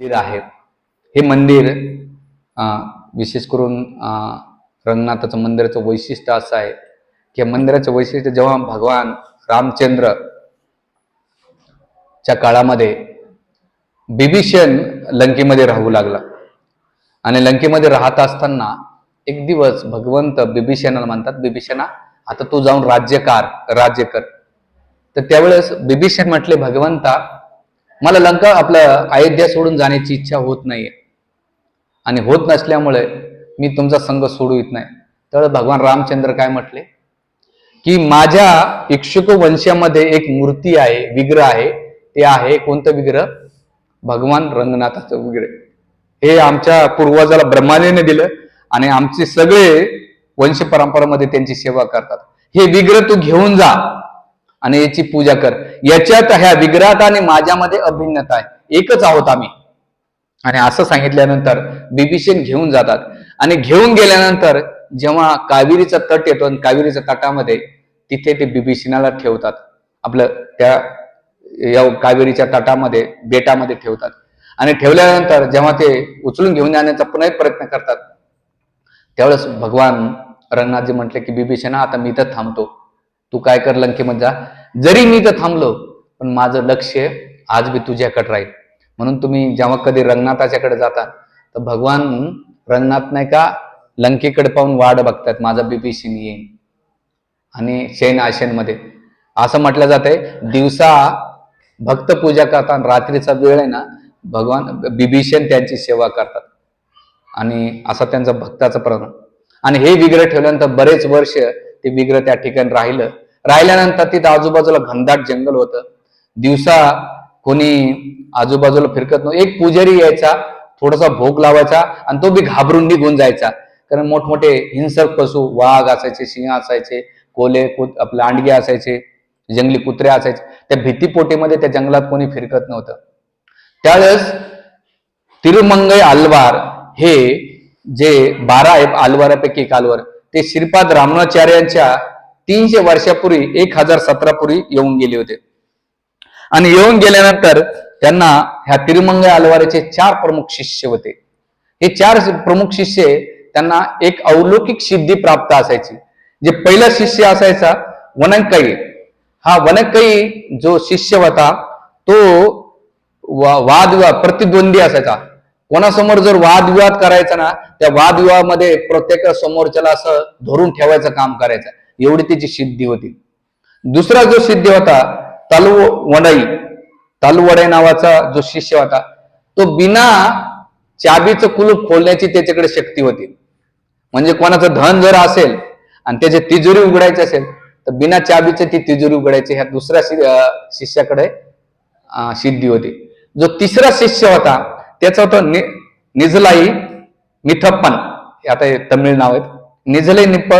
मंदिर आहे. हे मंदिर विशेष करून रंगनाथाचं मंदिराचं वैशिष्ट्य असं आहे की या मंदिराचं वैशिष्ट्य जेव्हा भगवान रामचंद्र च्या काळामध्ये बिभीषण लंकेमध्ये राहू लागला. आणि लंकेमध्ये राहत असताना एक दिवस भगवंत बिभीषणाला म्हणतात बिभीषणा आता तू जाऊन राज्यकार राज्य कर तर त्यावेळेस बिभीषण म्हटले भगवंता मला लंका आपलं अयोध्या सोडून जाण्याची इच्छा होत नाहीये. आणि होत नसल्यामुळे मी तुमचा संघ सोडू येत नाही. तर भगवान रामचंद्र काय म्हटले? की माझ्या इक्षुक वंशामध्ये एक मूर्ती आहे विग्रह आहे. ते आहे कोणतं विग्रह? भगवान रंगनाथाचं विग्रह. हे आमच्या पूर्वजाला ब्रह्मानेने दिलं आणि आमचे सगळे वंश परंपरामध्ये त्यांची सेवा करतात. हे विग्रह तू घेऊन जा आणि याची पूजा कर. याच्यात ह्या विग्रहात आणि माझ्यामध्ये अभिन्नता आहे. एकच आहोत आम्ही. आणि असं सांगितल्यानंतर बिभीषण घेऊन जातात. आणि घेऊन गेल्यानंतर जेव्हा कावेरीचा तट येतो आणि कावेरीच्या तटामध्ये तिथे ते बिभीषणाला ठेवतात. आपलं त्या या कावेरीच्या तटामध्ये बेटामध्ये ठेवतात. आणि ठेवल्यानंतर जेव्हा ते उचलून घेऊन जाण्याचा पुन्हा एक प्रयत्न करतात त्यावेळेस भगवान रंगनाथजी म्हटले की बिभीषणा आता मी तर थांबतो. तू काय कर लंकेमध्ये जा. जरी मी तर थांबलो पण माझं लक्ष आज बी तुझ्याकडे राहील. म्हणून तुम्ही जेव्हा कधी रंगनाथाच्याकडे जाता तर भगवान रंगनाथ नाही का लंकेकडे पाहून वाढ बघतात माझा बिभीषण येईन. आणि शयन आशनमध्ये. असं म्हटलं जातंय दिवसा भक्त पूजा करतात रात्रीचा वेळ आहे ना भगवान बिभीषण त्यांची सेवा करतात. आणि असा त्यांचा भक्ताचा प्रमाण आणि हे विग्रह ठेवल्यानंतर बरेच वर्ष ते विग्रह त्या ठिकाणी राहिलं. राहिल्यानंतर तिथं आजूबाजूला घनदाट जंगल होतं. दिवसा कोणी आजूबाजूला फिरकत नव्हतं एक पुजारी यायचा थोडासा भोग लावायचा आणि तो बी घाबरून निघून जायचा. कारण मोठमोठे हिंसक पशु वाघ असायचे सिंह असायचे कोले कुत आपले अंडगे असायचे जंगली कुत्रे असायचे. त्या भीतीपोटीमध्ये त्या जंगलात कोणी फिरकत नव्हतं. त्यावेळेस तिरुमंगई आलवार हे जे बारा आहे आलवारापैकी एक आलवार ते श्रीपाद रामणाचार्यांच्या तीनशे वर्षापूर्वी एक हजार सतरा पूर्वी येऊन गेले होते. आणि येऊन गेल्यानंतर त्यांना ह्या तिरुमंगई आलवाराचे चार प्रमुख शिष्य होते. हे चार प्रमुख शिष्य त्यांना एक अवलौकिक सिद्धी प्राप्त असायची. जे पहिला शिष्य असायचा वनंकई. हा वनंकई जो शिष्य होता तो वा- वादविवाद प्रतिद्वंदी असायचा. कोणासमोर जर वादविवाद करायचा ना त्या वादविवादामध्ये प्रत्येक समोरच्याला असं धरून ठेवायचं काम करायचं. एवढी त्याची सिद्धी होती. दुसरा जो सिद्धी होता तालुवडाई तालुवडाई नावाचा जो शिष्य होता तो बिना चाबीचं कुलूप खोलण्याची त्याच्याकडे शक्ती होती. म्हणजे कोणाचं धन जर असेल आणि त्याची तिजोरी उघडायची असेल तर बिना चाबीचे ती तिजोरी उघडायची ह्या दुसऱ्या शि- शिष्याकडे अं, सिद्धी होती. जो तिसरा शिष्य होता त्याचा होता नि निजलाई मिथप्पन. हे आता तमिळ नाव आहेत. निझले निप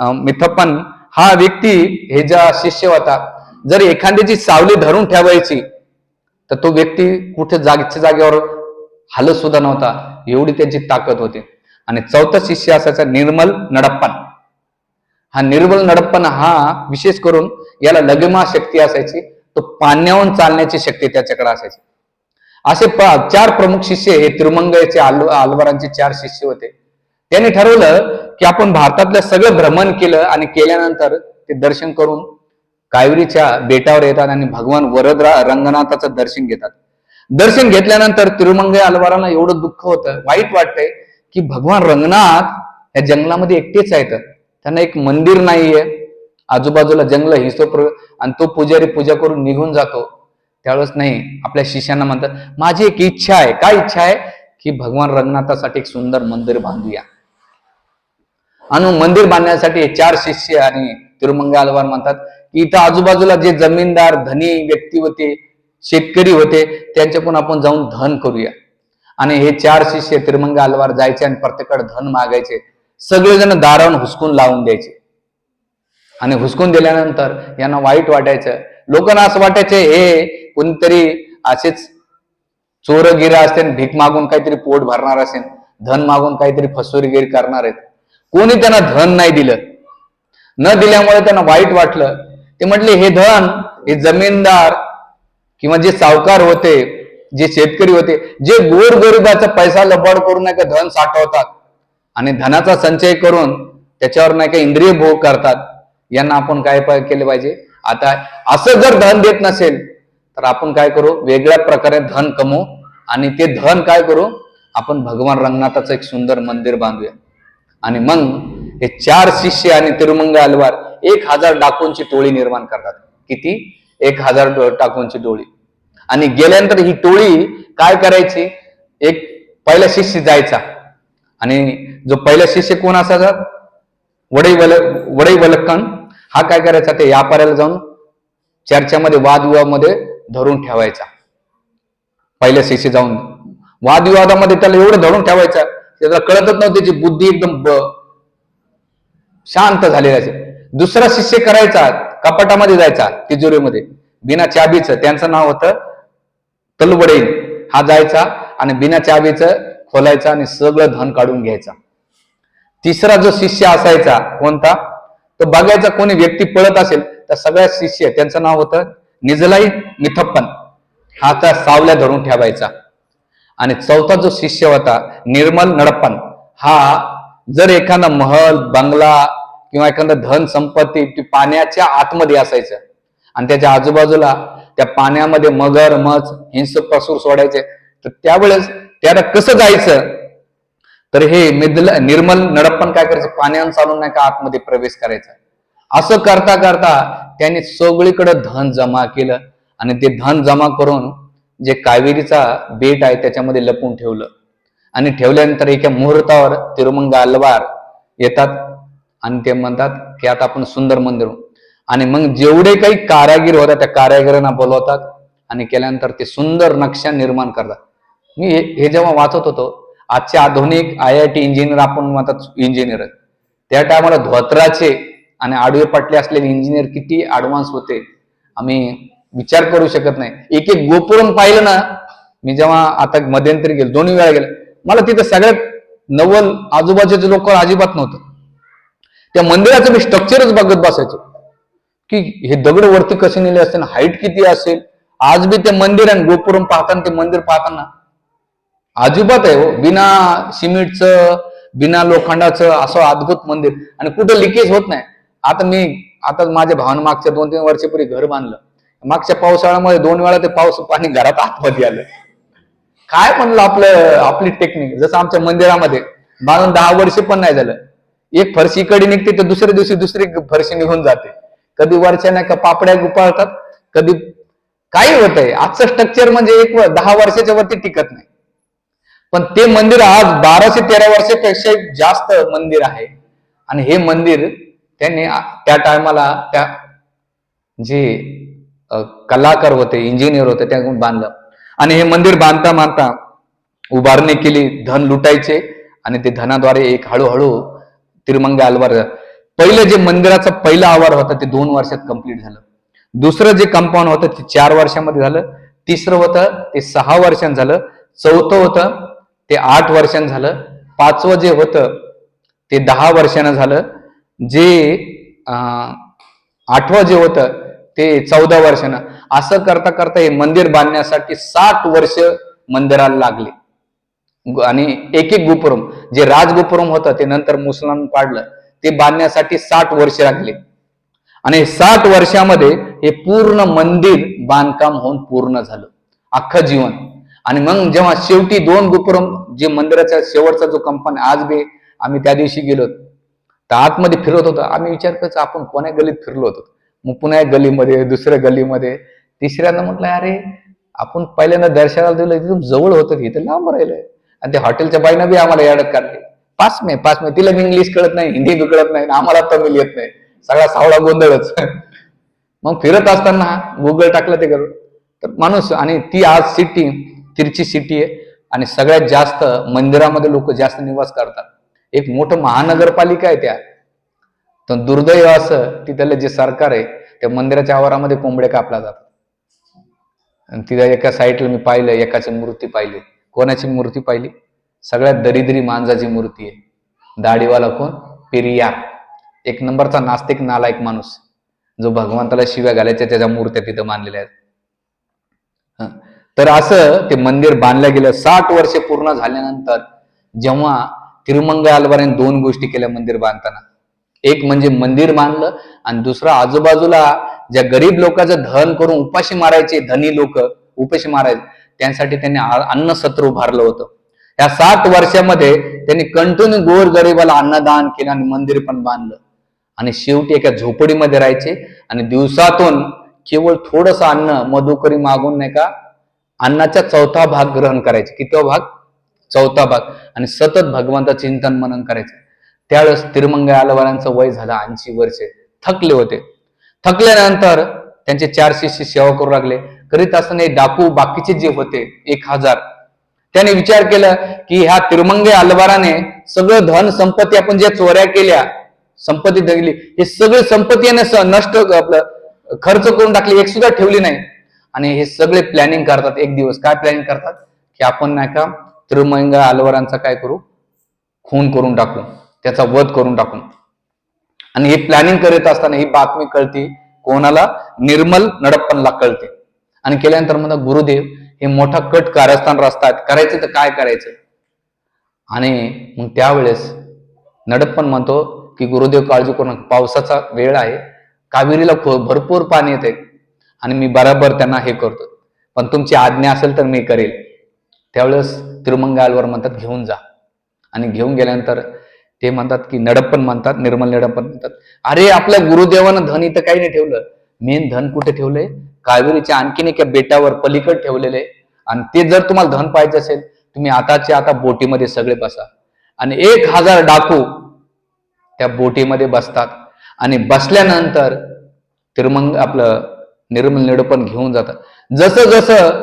मिथप्पन हा व्यक्ती हे ज्या शिष्य होता जर एखाद्याची सावली धरून ठेवायची तर तो व्यक्ती कुठे जागच्या जागेवर हालत सुद्धा नव्हता एवढी त्यांची ताकद होती. आणि चौथा शिष्य असायचा निर्मल नडप्पन. हा निर्मल नडप्पन हा विशेष करून याला लगमा शक्ती असायची तो पाण्याहून चालण्याची शक्ती त्याच्याकडे असायची. असे प- चार प्रमुख शिष्य हे तिरुमंगळचे आल आलवारांचे चार शिष्य होते. त्यांनी ठरवलं की आपण भारतातलं सगळं भ्रमण केलं आणि केल्यानंतर ते दर्शन करून कायवरीच्या बेटावर येतात आणि भगवान वरदरा रंगनाथाचं दर्शन घेतात. दर्शन घेतल्यानंतर तिरुमंगई अलवारांना एवढं दुःख होतं वाईट वाटतंय की भगवान रंगनाथ या जंगलामध्ये एकटेच आहेत. त्यांना एक मंदिर नाहीये. आजूबाजूला जंगल हिंसोप्र आणि तो पुजारी पूजा करून निघून जातो. त्यावेळेस नाही आपल्या शिष्यांना म्हणतात माझी एक इच्छा आहे. काय इच्छा आहे? की भगवान रंगनाथासाठी एक सुंदर मंदिर बांधूया. आणि मंदिर बांधण्यासाठी चार शिष्य आणि तिरुमंगालवार म्हणतात की इथं आजूबाजूला जे जमीनदार धनी व्यक्ती होते शेतकरी होते त्यांच्याकडून आपण जाऊन धन करूया. आणि हे चार शिष्य तिरुमंगालवार जायचे आणि प्रत्येकाकडे धन मागायचे. सगळेजण दारावून हुसकून लावून द्यायचे. आणि हुसकून दिल्यानंतर यांना वाईट वाटायचं. लोकांना असं वाटायचं हे कोणतरी असेच चोरगिरा असेल भीक मागून काहीतरी पोट भरणार असेल धन मागून काहीतरी फसवरीगिरी करणार आहेत. कोणी त्यांना धन नाही दिलं. न दिल्यामुळे त्यांना वाईट वाटलं. ते म्हटले हे धन हे जमीनदार किंवा जे सावकार होते जे शेतकरी होते जे गोर गरिबाचा पैसा लबाड करून नाही का धन साठवतात आणि धनाचा संचय करून त्याच्यावर नाही का इंद्रिय भोग करतात यांना आपण काय केले पाहिजे? आता असं जर धन देत नसेल तर आपण काय करू? वेगळ्या प्रकारे धन कमवू आणि ते धन काय करू? आपण भगवान रंगनाथाचं एक सुंदर मंदिर बांधूया. आणि मग हे चार शिष्य आणि तिरुमंग अलवार एक हजार डाकूंची टोळी निर्माण करतात. किती? एक हजार टाकूंची टोळी आणि गेल्यानंतर ही टोळी काय करायची? एक पहिला शिष्य जायचा. आणि जो पहिला शिष्य कोण असायचा? वडई वल वडई वलक्कन हा काय करायचा? ते व्यापाऱ्याला जाऊन चर्चामध्ये वादविवादामध्ये धरून ठेवायचा. पहिल्या शिष्य जाऊन. वादविवादामध्ये त्याला एवढं धरून ठेवायचा त्याला कळतच नव्हती त्याची बुद्धी एकदम ब- शांत झालेली असेल दुसरा शिष्य करायचा कपाटामध्ये जायचा तिजोरीमध्ये. बिना चाबीचं त्यांचं नाव होतं तलवडेल हा जायचा आणि बिना चाबीचं खोलायचा आणि सगळं धन काढून घ्यायचा. तिसरा जो शिष्य असायचा कोणता? तो बघायचा कोणी व्यक्ती पळत असेल तर सगळ्या शिष्य त्यांचं नाव होतं निजलाई मिथप्पन. हा त्या सावल्या धरून ठेवायचा. आणि चौथा जो शिष्य होता निर्मल नडप्पन हा जर एखादा महल बंगला किंवा एखादा धन संपत्ती पाण्याच्या आतमध्ये असायचं आणि त्याच्या आजूबाजूला त्या पाण्यामध्ये मगर मच हिंसक पसूर सोडायचे तर त्यावेळेस त्याला कसं जायचं? तर हे मिदल निर्मल नडप्पन काय करायचं? पाण्यानं चालून नाही का आतमध्ये प्रवेश करायचा. असं करता करता त्यांनी सगळीकडे धन जमा केलं आणि ते धन जमा करून जे कावेरीचा बेट आहे त्याच्यामध्ये लपून ठेवलं. आणि ठेवल्यानंतर एका मुहूर्तावर तिरुमंग अलवार येतात आणि ते म्हणतात की आता आपण सुंदर मंदिर आणि मग जेवढे काही कारागीर होतात त्या कारागिरांना बोलवतात आणि केल्यानंतर ते सुंदर नक्षा निर्माण करतात. मी हे हे जेव्हा वाचत होतो आजचे आधुनिक आय आय टी इंजिनियर आपण म्हणतात इंजिनियर. त्या टायमाला धोत्राचे आणि आडवे पटले असलेले इंजिनियर किती ऍडव्हान्स होते. आम्ही विचार करू शकत नाही. एक एक गोपुरम पाहिलं ना मी जेव्हा आता मध्यंतरी गेलो दोन्ही वेळा गेलो मला तिथं सगळ्यात नवल आजूबाजूचे लोक अजिबात नव्हतं. त्या मंदिराचं मी स्ट्रक्चरच बघत बसायचो. की हे दगड वरती कसे नेले असतील हाईट किती असेल? आज बी ते मंदिर आणि गोपुरम पाहताना ते मंदिर पाहताना अजिबात आहे हो. बिना सिमेंटचं बिना लोखंडाचं असं अद्भुत मंदिर. आणि कुठं लिकेज होत नाही. आता मी आता माझ्या भावानं मागच्या दोन तीन वर्षापूर्वी घर बांधलं. मागच्या पावसाळ्यामध्ये दोन वेळा ते पाऊस पाणी घरात आतमध्ये आलं. काय म्हणलं आपलं आपली टेक्निक जसं आमच्या मंदिरामध्ये बांधून दहा वर्ष पण नाही झालं. एक फरशी इकडे निघते तर दुसऱ्या दिवशी दुसरी फरशी निघून जाते. कधी वरच्या नाही का पापड्या गुपाळतात कधी काही होतंय आजचं स्ट्रक्चर म्हणजे एक व- दहा वर्षाच्या वरती टिकत नाही. पण ते मंदिर आज बाराशे तेरा वर्षापेक्षा जास्त मंदिर आहे. आणि हे मंदिर त्यांनी त्या टायमाला त्या जे कलाकार होते इंजिनियर होते त्यांनी बांधलं. आणि हे मंदिर बांधता बांधता उभारणी केली धन लुटायचे आणि ते धनाद्वारे एक हळूहळू तिरुमंग आलवार पहिलं जे मंदिराचं पहिलं आवार होतं ते दोन वर्षात कंप्लीट झालं. दुसरं जे कंपाऊंड होतं ते चार वर्षामध्ये झालं. तिसरं होतं ते सहा वर्षांत झालं. चौथं होतं ते आठ वर्षांत झालं. पाचवं जे होतं ते दहा वर्षानं झालं. जे अं, आठवं जे होतं ते चौदा वर्षानं. असं करता करता हे मंदिर बांधण्यासाठी साठ वर्ष मंदिराला लागले. आणि एक एक गोपुरम जे राजगोपुरम होतं ते नंतर मुसलमान पाडलं. ते बांधण्यासाठी साठ वर्ष लागले. आणि साठ वर्षामध्ये हे पूर्ण मंदिर बांधकाम होऊन पूर्ण झालं. अख्खं जीवन. आणि मग जेव्हा शेवटी दोन गोपुरम जे मंदिराचा शेवटचा जो कंपन आज बी आम्ही त्या दिवशी गेलो तर आतमध्ये फिरत होतो. आम्ही विचार करायचो आपण कोण्या गलीत फिरलो होतो? मग पुन्हा एक गलीमध्ये दुसऱ्या गलीमध्ये तिसऱ्यांदा म्हटलं अरे आपण पहिल्यांदा दर्शनाला दिलं एकदम जवळ होतं इथं लांब राहिलंय. आणि त्या हॉटेलच्या बाईनं बी आम्हाला याडत काढले. पाच मे पाच मे. तिला इंग्लिश कळत नाही हिंदी बी कळत नाही आम्हाला तमिळ येत नाही. सगळा सावळा गोंधळच. मग फिरत असताना गुगल टाकलं ते करून. तर माणूस आणि ती आज सिटी तिरची सिटी आहे. आणि सगळ्यात जास्त मंदिरामध्ये लोक जास्त निवास करतात. एक मोठं महानगरपालिका आहे त्या. तर दुर्दैव असं तिथलं जे सरकार आहे त्या मंदिराच्या आवारामध्ये कोंबड्या कापल्या जातात. आणि तिथं एका साईडला मी पाहिलं एकाची मूर्ती पाहिली. कोणाची मूर्ती पाहिली? सगळ्यात दरिद्री मांजाची मूर्ती आहे. दाढीवाला कोण? पेरिया. एक नंबरचा नास्तिक नालायक माणूस. जो भगवंताला शिव्या घालायच्या त्याच्या मूर्त्या तिथं मानलेल्या आहेत. तर असं ते मंदिर बांधलं गेलं. साठ वर्षे पूर्ण झाल्यानंतर जेव्हा तिरुमंग आलवाराने दोन गोष्टी केल्या मंदिर बांधताना. एक म्हणजे मंदिर बांधलं आणि दुसरं आजूबाजूला ज्या गरीब लोकांचं धन करून उपाशी मारायचे धनी लोक उपाशी मारायचे त्यांसाठी त्यांनी आ- अन्न सत्र उभारलं होतं. या सात वर्षामध्ये त्यांनी कंटिन्यू गोर गरिबाला अन्नदान केलं आणि मंदिर पण बांधलं. आणि शेवटी एका झोपडीमध्ये राहायचे आणि दिवसातून केवळ थोडस अन्न मधुकरी मागून नाही का अन्नाचा चौथा भाग ग्रहण करायचे. कितवा भाग? चौथा भाग. आणि सतत भगवंताचं चिंतन मनन करायचं. त्यावेळेस तिरुमंग आलवारांचं वय झालं ऐंशी वर्षे. थकले होते. थकल्यानंतर त्यांचे चार शिष्य सेवा करू लागले. करीत असताना डाकू बाकीचे जे होते एक हजार. त्याने विचार केला की ह्या तिरुमंगे अलवाराने सगळं धन संपत्ती आपण ज्या चोऱ्या केल्या संपत्ती धगली हे सगळी संपत्ती नष्ट आपलं खर्च करून टाकली एक सुद्धा ठेवली नाही. आणि हे सगळे प्लॅनिंग करतात. एक दिवस काय प्लॅनिंग करतात? की आपण नाही का तिरुमंग अलवारांचा काय करू? खून करून टाकू. त्याचा वध करून टाकून. आणि हे प्लॅनिंग करत असताना ही बातमी कळती कोणाला? निर्मल नडप्पनला कळते. आणि केल्यानंतर म्हणतात गुरुदेव हे मोठा कट कारस्थान रस्तात करायचं तर काय करायचं? आणि मग त्यावेळेस नडप्पन म्हणतो की गुरुदेव काळजी करू नका. पावसाचा वेळ आहे. कावेरीला भरपूर पाणी येते. आणि मी बराबर त्यांना हे करतो. पण तुमची आज्ञा असेल तर मी करेल. त्यावेळेस तिरुमंगालवर म्हणतात घेऊन जा. आणि घेऊन गेल्यानंतर ते म्हणतात की नडप्पन म्हणतात निर्मल नडप्पन म्हणतात. अरे आपल्या गुरुदेवानं धन इथं काही नाही ठेवलं. मेन धन कुठे ठेवलंय? कावेरीच्या आणखीन एका बेटावर पलीकड ठेवलेले आणि ते जर तुम्हाला धन पाहिजे असेल तुम्ही आताच्या आता बोटीमध्ये सगळे बसा. आणि एक हजार डाकू त्या बोटीमध्ये बसतात. आणि बसल्यानंतर तिरुमंग आपलं निर्मल निडपण घेऊन जातात. जसं जसं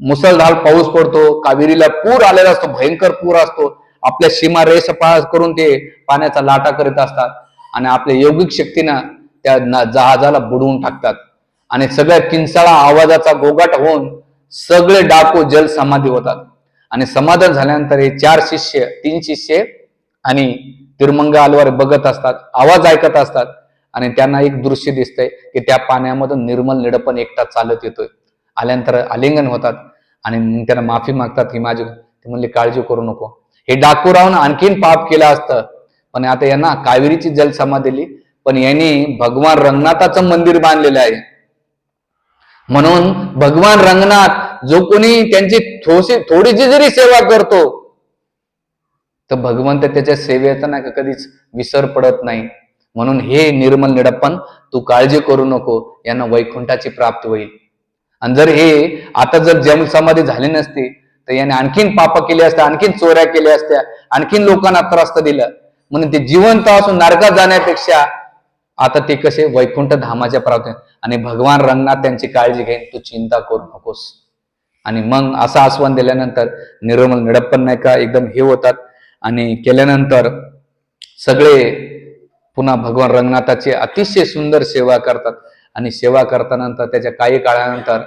मुसळधार पाऊस पडतो कावेरीला पूर आलेला असतो भयंकर पूर असतो आपल्या सीमा रेष पार करून ते पाण्याचा लाटा करीत असतात आणि आपल्या योगिक शक्तीनं त्या जहाजाला बुडवून टाकतात. आणि सगळ्या किंचाळा आवाजाचा गोगाट होऊन सगळे डाकू जल समाधी होतात. आणि समाधान झाल्यानंतर हे चार शिष्य तीन शिष्य आणि तिरुमंग अलवार बघत असतात आवाज ऐकत असतात. आणि त्यांना एक दृश्य दिसतंय की त्या पाण्यामधून निर्मल निडपण एकटा चालत येतोय. आल्यानंतर आलिंगन होतात आणि त्यांना माफी मागतात की माझी म्हणले काळजी करू नको. हे डाकू राहून आणखीन पाप केलं असतं. पण आता यांना कावेरीची जलसमा दिली पण यांनी भगवान रंगनाथाचं मंदिर बांधलेलं आहे. म्हणून भगवान रंगनाथ जो कोणी त्यांची थोशी थोडीशी जरी सेवा करतो तर भगवंत त्याच्या सेवेचा नाही का कधीच विसर पडत नाही. म्हणून हे निर्मल निडप्पन तू काळजी करू नको यांना वैकुंठाची प्राप्त होईल. आणि जर हे आता जर जम समाधी झाली नसती तर याने आणखीन पाप केले असते आणखीन चोऱ्या केल्या असत्या आणखीन लोकांना त्रास्त दिलं. म्हणून ते जिवंत असून नरकात जाण्यापेक्षा आता ते कसे वैकुंठ धामाच्या प्राप्ती आणि भगवान रंगनाथ त्यांची काळजी घेईन तू चिंता करू नकोस. आणि मग असं आस्वान दिल्यानंतर निर्मल निडप्पन नाही का एकदम हे होतात. आणि केल्यानंतर सगळे पुन्हा भगवान रंगनाथाची अतिशय सुंदर सेवा करतात. आणि सेवा करतानंतर त्याच्या काही काळानंतर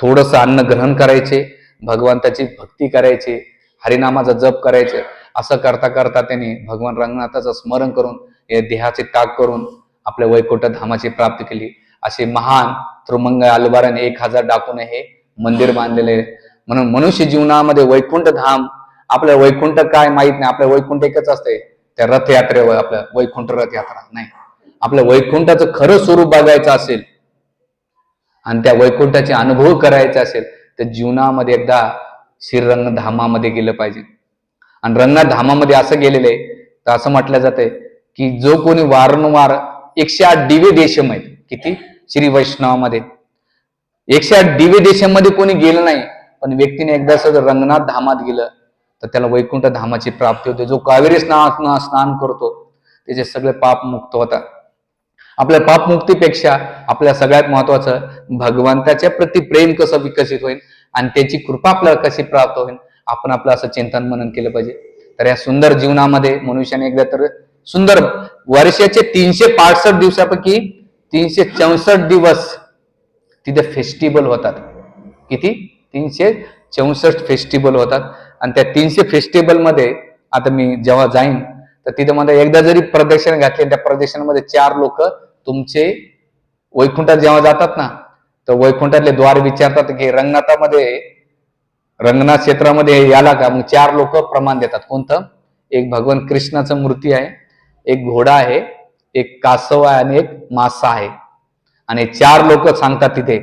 थोडस अन्न ग्रहण करायचे. भगवंताची भक्ती करायची हरिनामाचा जप करायचे. असं करता करता त्यांनी भगवान रंगनाथाचं स्मरण करून या देहाचे त्याग करून आपल्या वैकुंठ धामाची प्राप्ती केली. असे महान त्रुमंग अलबाराने एक हजार डाकून हे मंदिर बांधलेले म्हणून मनुष्य जीवनामध्ये वैकुंठ धाम आपल्या वैकुंठ काय माहीत नाही आपल्या वैकुंठ एकच असते. त्या रथयात्रेवर आपल्या वैकुंठ रथयात्रा नाही. आपल्या वैकुंठाचं खरं स्वरूप बघायचं असेल आणि त्या वैकुंठाचे अनुभव करायचे असेल तर जीवनामध्ये एकदा श्रीरंगधामामध्ये गेलं पाहिजे. आणि रंगनाथ धामामध्ये असं गेलेलं आहे तर असं म्हटलं जातंय की जो कोणी वारंवार एकशे आठ दिवे देशम आहेत. किती? श्री वैष्णवामध्ये. एकशे आठ दिवे देशामध्ये कोणी गेलं नाही पण व्यक्तीने एकदा सगळं रंगनाथ धामात गेलं तर त्याला वैकुंठ धामाची प्राप्ती होते. जो कावेरी स्नान स्नान करतो त्याचे सगळे पाप मुक्त होतात. आपल्या पापमुक्तीपेक्षा आपल्या सगळ्यात महत्वाचं भगवंताच्या प्रति प्रेम कसं विकसित होईल आणि त्याची कृपा आपल्याला कशी प्राप्त होईल आपण आपलं असं चिंतन मनन केलं पाहिजे. तर या सुंदर जीवनामध्ये मनुष्याने एकदा तर सुंदर वर्षाचे तीनशे पासष्ट दिवसापैकी तीनशे चौसष्ट दिवस तिथे फेस्टिवल होतात. किती? तीनशे चौसष्ट फेस्टिवल होतात. आणि त्या तीनशे फेस्टिवलमध्ये आता मी जेव्हा जाईन तर तिथे मध्ये एकदा जरी प्रदर्शन घातले त्या प्रदर्शनामध्ये चार लोक तुमचे वैकुंठात जेव्हा जातात ना तर वैकुंठातले द्वार विचारतात की रंगनाथामध्ये रंगनाथ क्षेत्रामध्ये याला का? मग चार लोक प्रमाण देतात. कोणतं? एक भगवान कृष्णाचं मूर्ती आहे एक घोडा आहे एक कासव आहे आणि एक मासा आहे. आणि चार लोक सांगतात तिथे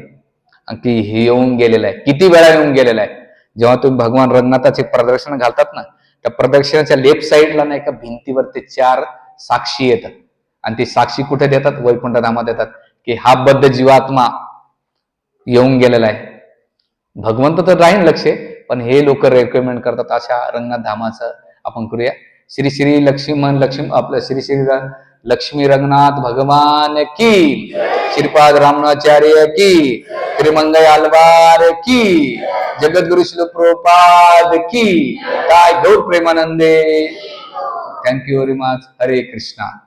की हे येऊन गेलेलं आहे. किती वेळा येऊन गेलेला आहे? जेव्हा तुम्ही भगवान रंगनाथाचे प्रदर्शन घालतात ना त्या प्रदर्शनाच्या लेफ्ट साईडला नाही का भिंतीवर ते चार साक्षी येतात. आणि ती साक्षी कुठे देतात? वैकुंठ धामात देतात. की हा बद्ध जीवात्मा येऊन गेलेला आहे. भगवंत तर राहीन लक्ष पण हे लोक रेकमेंड करतात अशा रंगनाथ धामाचं आपण करूया. श्री श्री लक्ष्मण लक्ष्मी आपलं श्री श्री लक्ष्मी रंगनाथ भगवान की. श्रीपाद रामनाचार्य की. त्रिमंगय आलवार की. जगद्गुरु शिल प्रोपाद की. काय गौर प्रेमानंदे. Thank you very much Hare Krishna.